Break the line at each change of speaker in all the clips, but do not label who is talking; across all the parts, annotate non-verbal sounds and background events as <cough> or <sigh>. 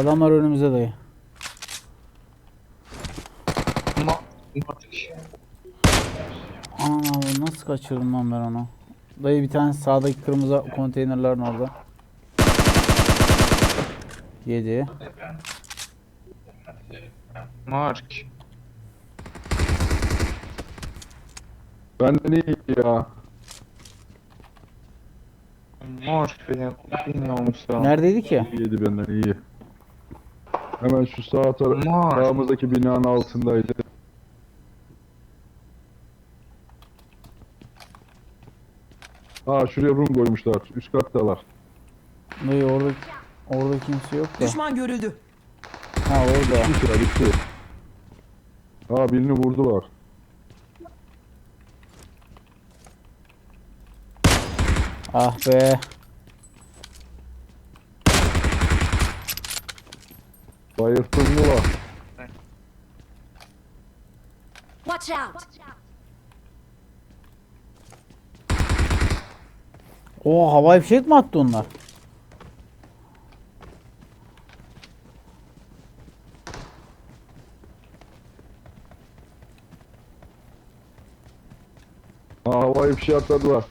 Adamlar önümüzde dayı.
Ma
Aman abi nasıl kaçırdım lan ben onu? Dayı bir tane sağdaki kırmızı konteynerlerin orada. Yedi.
Mark.
Benden iyi ya.
Mark benim.
Neredeydi ki?
İyiydi benden iyi. Hemen şu sağ taraf sağımızdaki binanın altındaydı. Aa şuraya rum koymuşlar. Üst kattalar.
Dayı orada orada kimse yok da.
Düşman görüldü.
Ha orada.
Bir sıra bitti. Aa birini vurdular.
Ah be.
Bayılttın mı lan?
Watch out!
O havai fişek mi attı onlar?
Aa havaya bir şey atladılar.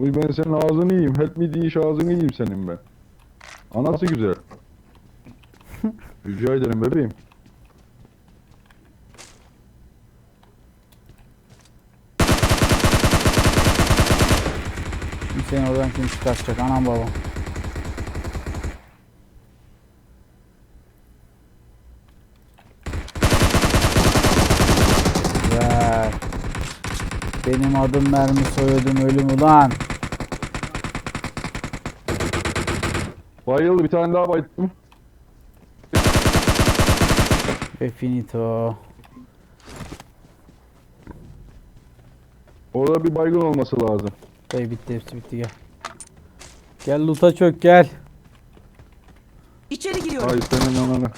Uy ben senin ağzını yiyeyim. Help me diye iş ağzını yiyeyim senin ben. Anası güzel. <laughs> Rica ederim bebeğim.
Seni oradan kim çıkartacak? Anam babam. Güzel. Benim adım mermi soyadım ölüm ulan.
Bayıldı bir tane daha bayılttım.
Ve finito.
Orada bir baygın olması lazım.
Dayı bitti hepsi bitti gel. Gel loot'a çök gel.
İçeri giriyorum.
Ay senin ananı.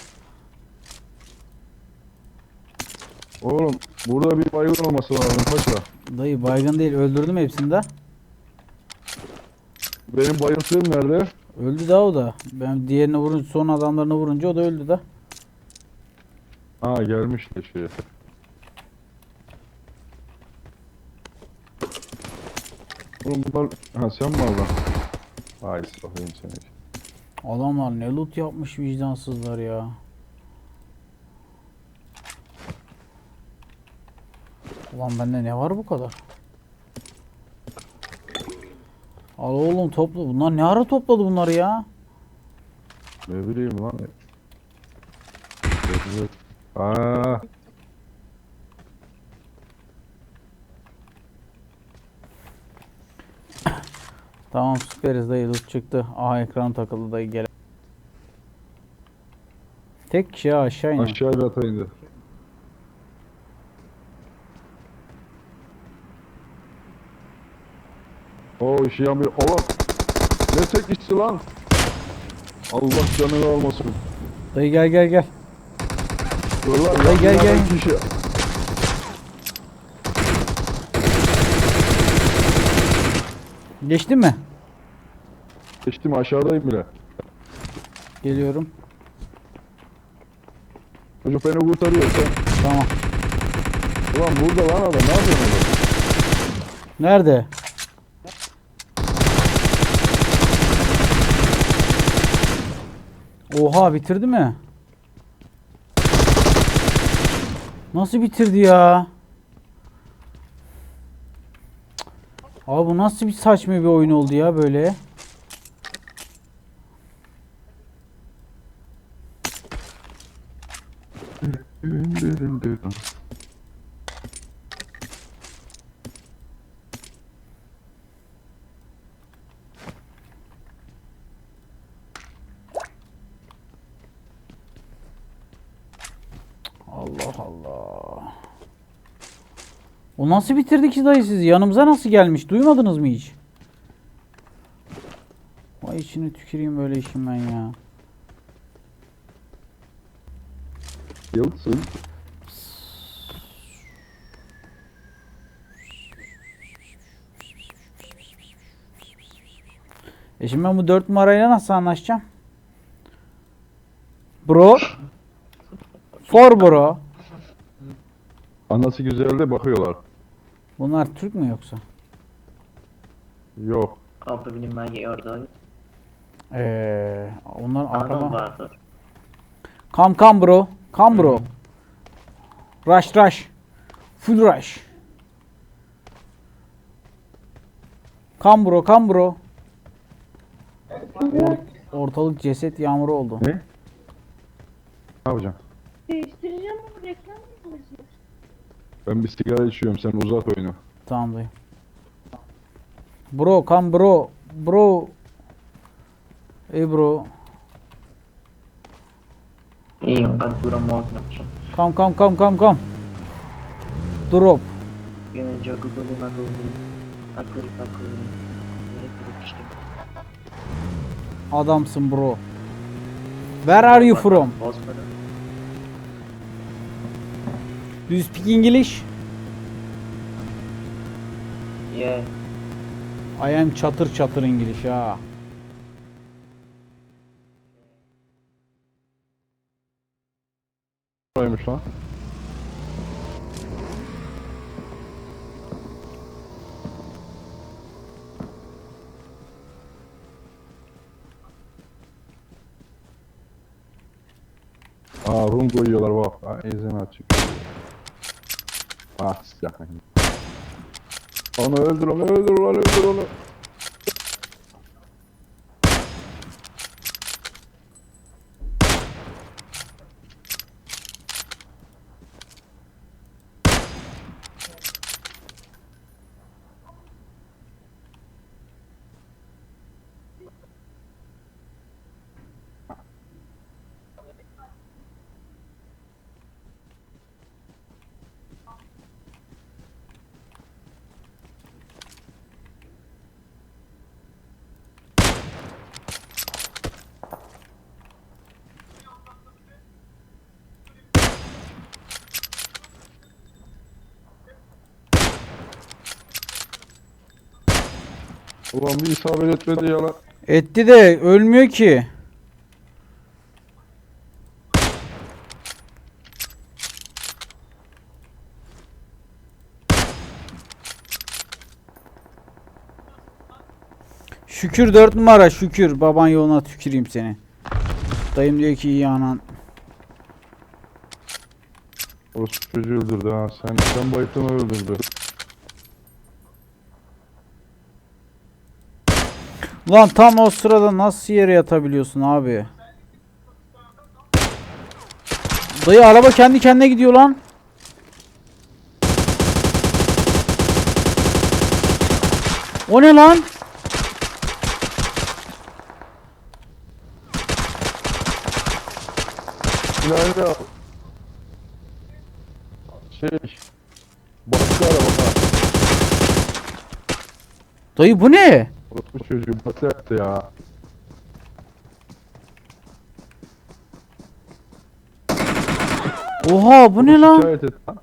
Oğlum burada bir baygın olması lazım paşa.
Dayı baygın değil öldürdüm hepsini de.
Benim bayılttığım nerede?
Öldü daha o da. Ben diğerini vurunca son adamlarını vurunca o da öldü de.
Ha gelmiş de şeye. Oğlum bunlar... Ha sen mi aldın? Ay bakayım seni.
Adamlar ne loot yapmış vicdansızlar ya. Ulan bende ne var bu kadar? Al oğlum topla. Bunlar ne ara topladı bunları ya?
Ne bileyim lan. Aa,
Tamam süperiz dayı loot çıktı. Aha ekran takıldı dayı gel. Tek kişi aşağı inin.
aşağı bir ata indi. O işi yanmıyor. Oğlum. Ne tek işçi lan? Allah canını almasın.
Dayı gel gel gel.
Dur lan.
Gel, gel, gel.
Kişi.
Geçtin mi?
Geçtim aşağıdayım bile.
Geliyorum.
Çocuk beni kurtarıyor sen.
Tamam.
Ulan burada lan adam ne yapıyorsun orada?
Nerede? Oha bitirdi mi? Nasıl bitirdi ya? Abi bu nasıl bir saçma bir oyun oldu ya böyle? Allah Allah. O nasıl bitirdi ki dayı siz? Yanımıza nasıl gelmiş? Duymadınız mı hiç? Vay içini tüküreyim böyle işim ben ya.
Yılsın.
E şimdi ben bu 4 numarayla nasıl anlaşacağım? Bro. For bro.
Anası güzeldi bakıyorlar.
Bunlar Türk mü yoksa?
Yok.
Kapı benim ben gördüm.
Eee onlar
Anam vardı.
Come come bro. Come bro. Rush rush. Full rush. Come bro, come bro. Or- ortalık ceset yağmuru oldu.
Ne? Ne yapacaksın?
Değiştireceğim ama reklam?
Ben bir sigara içiyorum sen uzat oyunu.
Tamam dayı. Bro, come bro. Bro. Ey bro.
İyiyim ben olmamışım.
Come come come come come. Drop.
Yine uzun akıllı. Akıllı akıllı.
Adamsın bro. Where are you from?
Bozmadı.
Do you speak English?
Yeah.
I am çatır çatır İngiliz ha.
Neymiş lan? Aa rum koyuyorlar bak. Aa, izin açık. Ah sıcak. Onu öldür onu öldür onu öldür onu. Ulan bir isabet etmedi ya lan.
Etti de ölmüyor ki. Şükür 4 numara şükür. Baban yoluna tüküreyim seni. Dayım diyor ki iyi anan.
Orası çocuğu öldürdü ha. Sen, sen bayıttın o öldürdü.
Lan tam o sırada nasıl yere yatabiliyorsun abi? Dayı araba kendi kendine gidiyor lan. O ne lan?
İleride şey başka araba.
Dayı bu ne?
Bu çocuğu batı yaptı ya.
Oha bu ne lan?
Şikayet et lan.